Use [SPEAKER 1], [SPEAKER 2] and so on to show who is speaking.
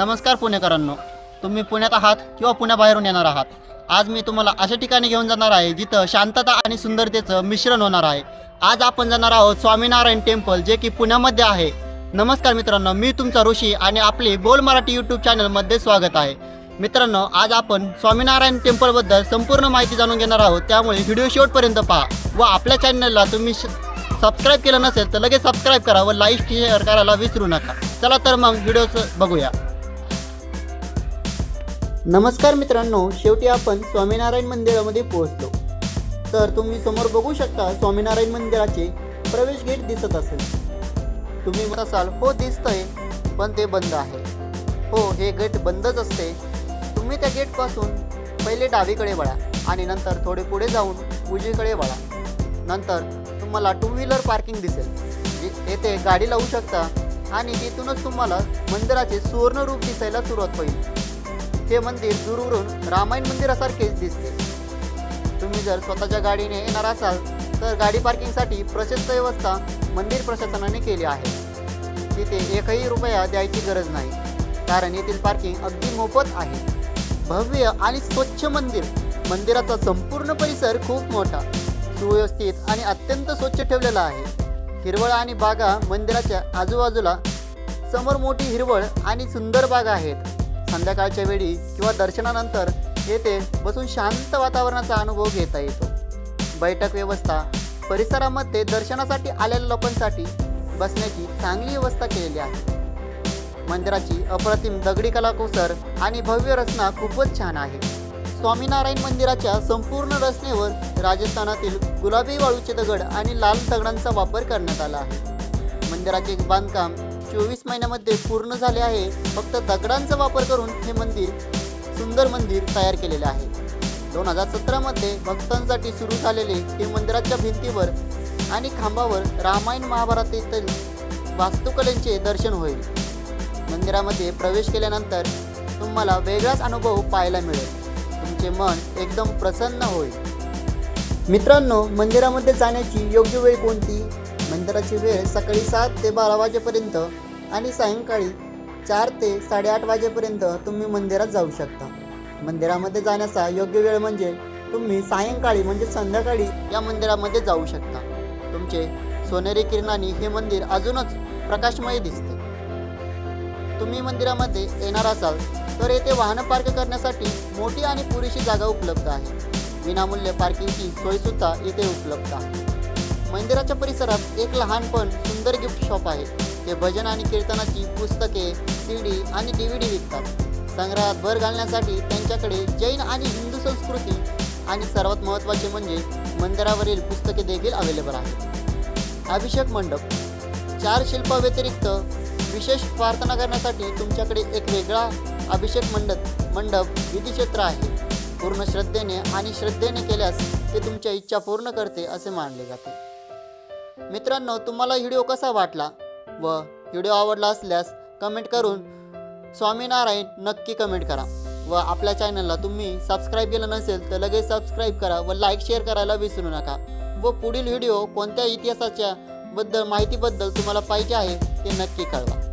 [SPEAKER 1] नमस्कार पुणेकरांनो. तुम्ही पुण्यात आहात किंवा पुण्याबाहेरून येणार आहात. आज मी तुम्हाला अशा ठिकाणी घेऊन जाणार आहे जिथं शांतता आणि सुंदरतेचं मिश्रण होणार आहे. आज आपण जाणार आहोत स्वामीनारायण टेम्पल जे की पुण्यामध्ये आहे. नमस्कार मित्रांनो मी तुमचा ऋषी आणि आपले बोल मराठी यूट्यूब चॅनलमध्ये स्वागत आहे. मित्रांनो आज आपण स्वामीनारायण टेम्पलबद्दल संपूर्ण माहिती जाणून घेणार आहोत. त्यामुळे व्हिडिओ शेवटपर्यंत पहा व आपल्या चॅनलला तुम्ही सबस्क्राईब केलं नसेल तर लगेच सबस्क्राईब करा व लाईक शेअर करायला विसरू नका. चला तर मग व्हिडिओचं बघूया. नमस्कार मित्रांनो शेवटी आपण स्वामीनारायण मंदिरामध्ये पोहोचलो. तर तुम्ही समोर बघू शकता स्वामीनारायण मंदिराचे प्रवेश गेट दिसत असेल. तुम्ही म्हणत असाल हो दिसतंय पण ते बंद आहे. हो हे गेट बंदच असते. तुम्ही त्या गेटपासून पहिले डावीकडे वळा आणि नंतर थोडे पुढे जाऊन उजवीकडे वळा. नंतर तुम्हाला टू व्हीलर पार्किंग दिसेल. येथे गाडी लावू शकता आणि तिथूनच तुम्हाला मंदिराचे सुवर्ण रूप दिसायला सुरुवात होईल. हे मंदिर दूरवरून रामायण मंदिरासारखेच दिसते. तुम्ही जर स्वतःच्या गाडीने येणार असाल तर गाडी पार्किंगसाठी प्रशस्त व्यवस्था मंदिर प्रशासनाने केली आहे. तिथे एकही रुपया द्यायची गरज नाही कारण येथील पार्किंग अगदी मोफत आहे. भव्य आणि स्वच्छ मंदिर मंदिराचा संपूर्ण परिसर खूप मोठा सुव्यवस्थित आणि अत्यंत स्वच्छ ठेवलेला आहे. हिरवळ आणि बागा मंदिराच्या आजूबाजूला समोर मोठी हिरवळ आणि सुंदर बागा आहेत. संध्याकाळच्या वेळी किंवा दर्शनानंतर येथे बसून शांत वातावरणाचा अनुभव घेता येतो. बैठक व्यवस्था परिसरामध्ये दर्शनासाठी आलेल्या लोकांसाठी बसण्याची चांगली व्यवस्था केलेली आहे. मंदिराची अप्रतिम दगडी कलाकुसर आणि भव्य रचना खूपच छान आहे. स्वामीनारायण मंदिराच्या संपूर्ण रचनेवर राजस्थानातील गुलाबी वाळूचे दगड आणि लाल दगडांचा वापर करण्यात आला आहे. मंदिराचे बांधकाम चोवीस महिन्यामध्ये पूर्ण झाले आहे. फक्त दगडांचा वापर करून हे मंदिर सुंदर मंदिर तयार केलेले आहे. दोन हजार सतरामध्ये भक्तांसाठी सुरू झालेले हे मंदिराच्या भिंतीवर आणि खांबावर रामायण महाभारतातील वास्तुकलेचे दर्शन होईल. मंदिरामध्ये प्रवेश केल्यानंतर तुम्हाला वेगळाच अनुभव पाहायला मिळेल. तुमचे मन एकदम प्रसन्न होईल. मित्रांनो मंदिरामध्ये जाण्याची योग्य वेळ कोणती? मंदिराची वेळ सकाळी सात ते बारा वाजेपर्यंत आणि सायंकाळी चार ते साडेआठ वाजेपर्यंत तुम्ही मंदिरात जाऊ शकता. मंदिरामध्ये जाण्याचा योग्य वेळ म्हणजे तुम्ही सायंकाळी म्हणजे संध्याकाळी या मंदिरामध्ये जाऊ शकता. तुमचे सोनेरी किरणाने हे मंदिर अजूनच प्रकाशमय दिसते. तुम्ही मंदिरामध्ये येणार असाल तर येथे वाहनं पार्क करण्यासाठी मोठी आणि पुरेशी जागा उपलब्ध आहे. विनामूल्य पार्किंगची सोयसुद्धा येथे उपलब्ध आहे. मंदिराच्या परिसरात एक लहान पण सुंदर गिफ्ट शॉप आहे. ते भजन आणि कीर्तनाची पुस्तके सी डी आणि डी व्ही डी विकतात. संग्रहात भर घालण्यासाठी त्यांच्याकडे जैन आणि हिंदू संस्कृती आणि सर्वात महत्त्वाचे म्हणजे मंदिरावरील पुस्तके देखील अवेलेबल आहेत. अभिषेक मंडप. चार शिल्पाव्यतिरिक्त विशेष प्रार्थना करण्यासाठी तुमच्याकडे एक वेगळा अभिषेक मंडप मंडप विधिक्षेत्र आहे. पूर्ण श्रद्धेने आणि श्रद्धेने केल्यास ते तुमच्या इच्छा पूर्ण करते असे मानले जाते. मित्रांनो तुम्हाला व्हिडिओ कसा वाटला व व्हिडिओ आवडला असल्यास कमेंट करून स्वामीनारायण नक्की कमेंट करा व आपल्या चॅनलला तुम्ही सबस्क्राईब केलं नसेल तर लगेच सबस्क्राईब करा व लाईक शेअर करायला विसरू नका. व पुढील व्हिडिओ कोणत्या इतिहासाच्या बद्दल माहितीबद्दल तुम्हाला पाहिजे आहे ते नक्की कळवा.